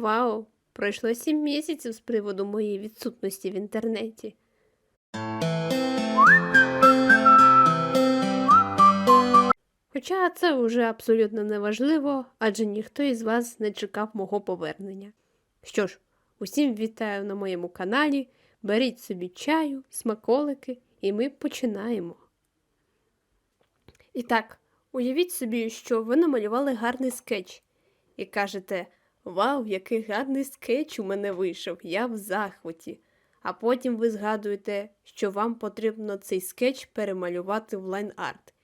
Вау! Пройшло сім місяців з приводу моєї відсутності в інтернеті. Хоча це вже абсолютно неважливо, адже ніхто із вас не чекав мого повернення. Що ж, усім вітаю на моєму каналі. Беріть собі чаю, смаколики, і ми починаємо. І так, уявіть собі, що ви намалювали гарний скетч і кажете: Вау, який гарний скетч у мене вийшов, я в захваті. А потім ви згадуєте, що вам потрібно цей скетч перемалювати в лайн-арт.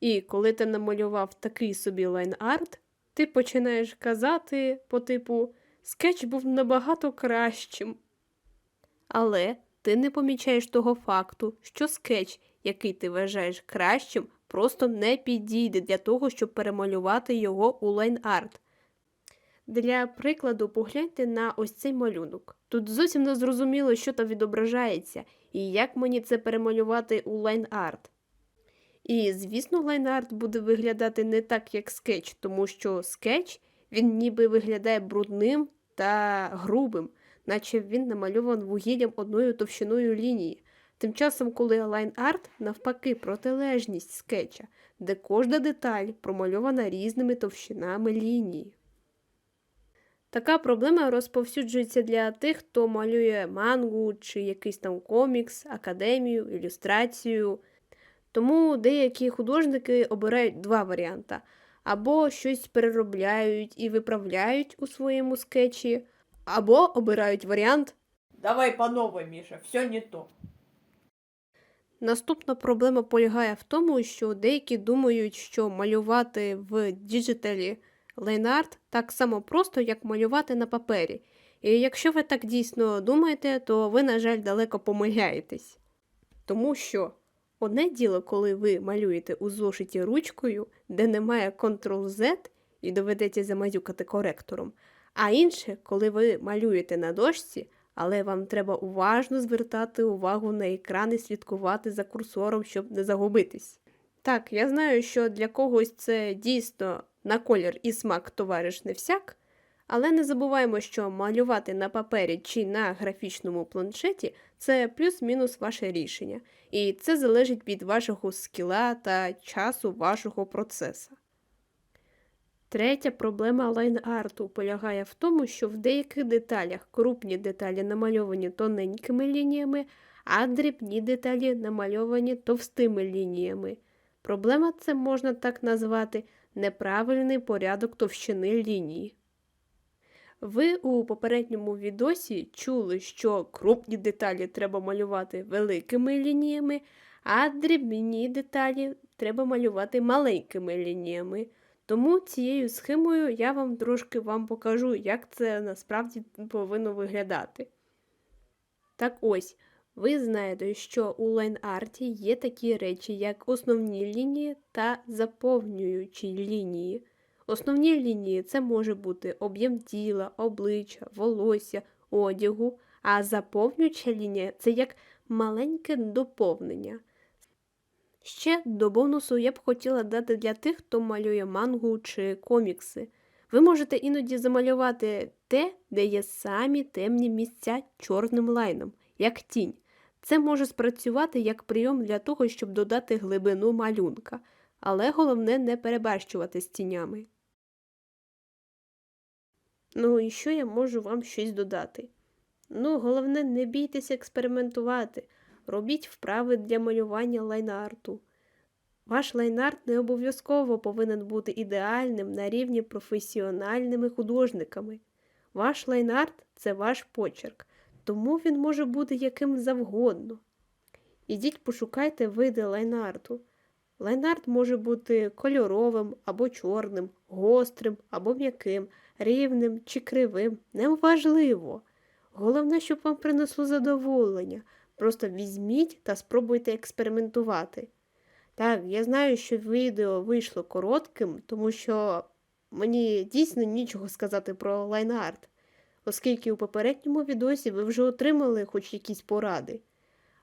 І коли ти намалював такий собі лайн-арт, ти починаєш казати по типу скетч був набагато кращим. Але ти не помічаєш того факту, що скетч, який ти вважаєш кращим, просто не підійде для того, щоб перемалювати його у лайн-арт. Для прикладу, погляньте на ось цей малюнок. Тут зовсім не зрозуміло, що там відображається, і як мені це перемалювати у лайн-арт. І, звісно, лайн-арт буде виглядати не так, як скетч, тому що скетч він ніби виглядає брудним та грубим, наче він намальований вугіллям одною товщиною лінії. Тим часом, коли лайн-арт навпаки протилежність скетча, де кожна деталь промальована різними товщинами лінії. Така проблема розповсюджується для тих, хто малює мангу чи якийсь там комікс, академію, ілюстрацію. Тому деякі художники обирають два варіанти: або щось переробляють і виправляють у своєму скетчі, або обирають варіант Давай по новой, Миша, все не то. Наступна проблема полягає в тому, що деякі думають, що малювати в діджиталі лейнарт так само просто, як малювати на папері. І якщо ви так дійсно думаєте, то ви, на жаль, далеко помиляєтесь. Тому що одне діло, коли ви малюєте у зошиті ручкою, де немає Ctrl-Z і доведеться замазюкати коректором, а інше, коли ви малюєте на дошці, але вам треба уважно звертати увагу на екран і слідкувати за курсором, щоб не загубитись. Так, я знаю, що для когось це дійсно на колір і смак товариш не всяк, але не забуваємо, що малювати на папері чи на графічному планшеті це плюс-мінус ваше рішення, і це залежить від вашого скіла та часу вашого процесу. Третя проблема лайн-арту полягає в тому, що в деяких деталях крупні деталі намальовані тоненькими лініями, а дрібні деталі намальовані товстими лініями. Проблема це можна так назвати неправильний порядок товщини лінії. Ви у попередньому відосі чули, що крупні деталі треба малювати великими лініями, а дрібні деталі треба малювати маленькими лініями. Тому цією схемою я вам трошки вам покажу, як це насправді повинно виглядати. Так ось, ви знаєте, що у лайн-арті є такі речі, як основні лінії та заповнюючі лінії. Основні лінії це може бути об'єм тіла, обличчя, волосся, одягу, а заповнююча лінія це як маленьке доповнення. Ще до бонусу я б хотіла дати для тих, хто малює мангу чи комікси. Ви можете іноді замалювати те, де є самі темні місця чорним лайном, як тінь. Це може спрацювати як прийом для того, щоб додати глибину малюнка, але головне не перебарщувати з тінями. Ну і що я можу вам щось додати? Ну, головне, не бійтеся експериментувати. Робіть вправи для малювання лайнарту. Ваш лайнарт не обов'язково повинен бути ідеальним на рівні професіональними художниками. Ваш лайнарт це ваш почерк, тому він може бути яким завгодно. Ідіть пошукайте види лайнарту. Лайнарт може бути кольоровим або чорним, гострим або м'яким, рівним чи кривим. Неважливо. Головне, щоб вам принесло задоволення. Просто візьміть та спробуйте експериментувати. Так, я знаю, що відео вийшло коротким, тому що мені дійсно нічого сказати про лайнарт, оскільки у попередньому відосі ви вже отримали хоч якісь поради.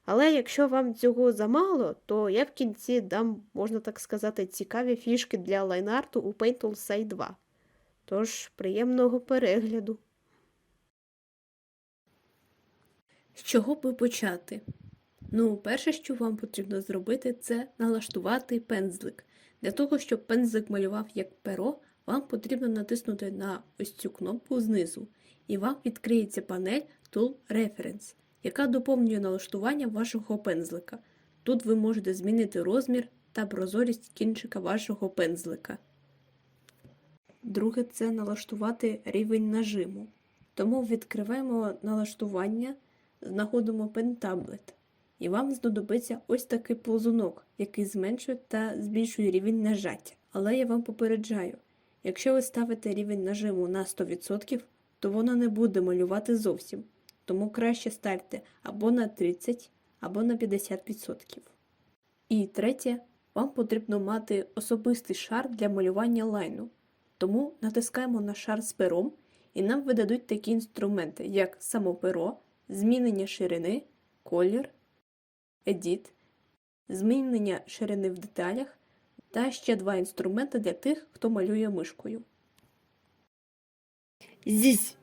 Але якщо вам цього замало, то я в кінці дам, можна так сказати, цікаві фішки для лайнарту у Paint All 2. Тож, приємного перегляду. З чого би почати? Ну, перше, що вам потрібно зробити, це налаштувати пензлик. Для того, щоб пензлик малював як перо, вам потрібно натиснути на ось цю кнопку знизу і вам відкриється панель Tool Reference, яка доповнює налаштування вашого пензлика. Тут ви можете змінити розмір та прозорість кінчика вашого пензлика. Друге це налаштувати рівень нажиму. Тому відкриваємо налаштування, знаходимо пентаблет. І вам знадобиться ось такий ползунок, який зменшує та збільшує рівень нажаття. Але я вам попереджаю, якщо ви ставите рівень нажиму на 100%, то воно не буде малювати зовсім. Тому краще ставте або на 30, або на 50%. І третє, вам потрібно мати особистий шар для малювання лайну. Тому натискаємо на шар з пером, і нам видадуть такі інструменти, як само перо, змінення ширини, колір, едіт, змінення ширини в деталях та ще два інструменти для тих, хто малює мишкою. Здесь